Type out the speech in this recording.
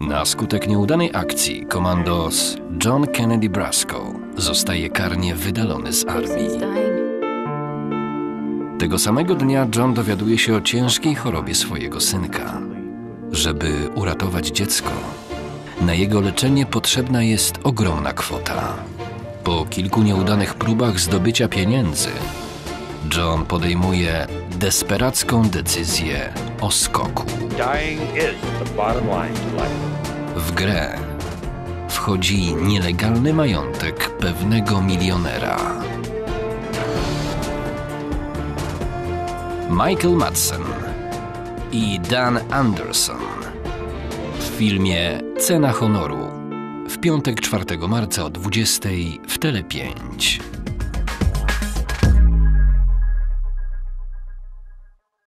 Na skutek nieudanej akcji komandos John Kennedy Brasco zostaje karnie wydalony z armii. Tego samego dnia John dowiaduje się o ciężkiej chorobie swojego synka. Żeby uratować dziecko, na jego leczenie potrzebna jest ogromna kwota. Po kilku nieudanych próbach zdobycia pieniędzy, John podejmuje desperacką decyzję o skoku. Dying is the bottom line to life. Grę wchodzi nielegalny majątek pewnego milionera. Michael Madsen i Dan Anderson w filmie Cena honoru w piątek 4 marca o 20 w Tele 5.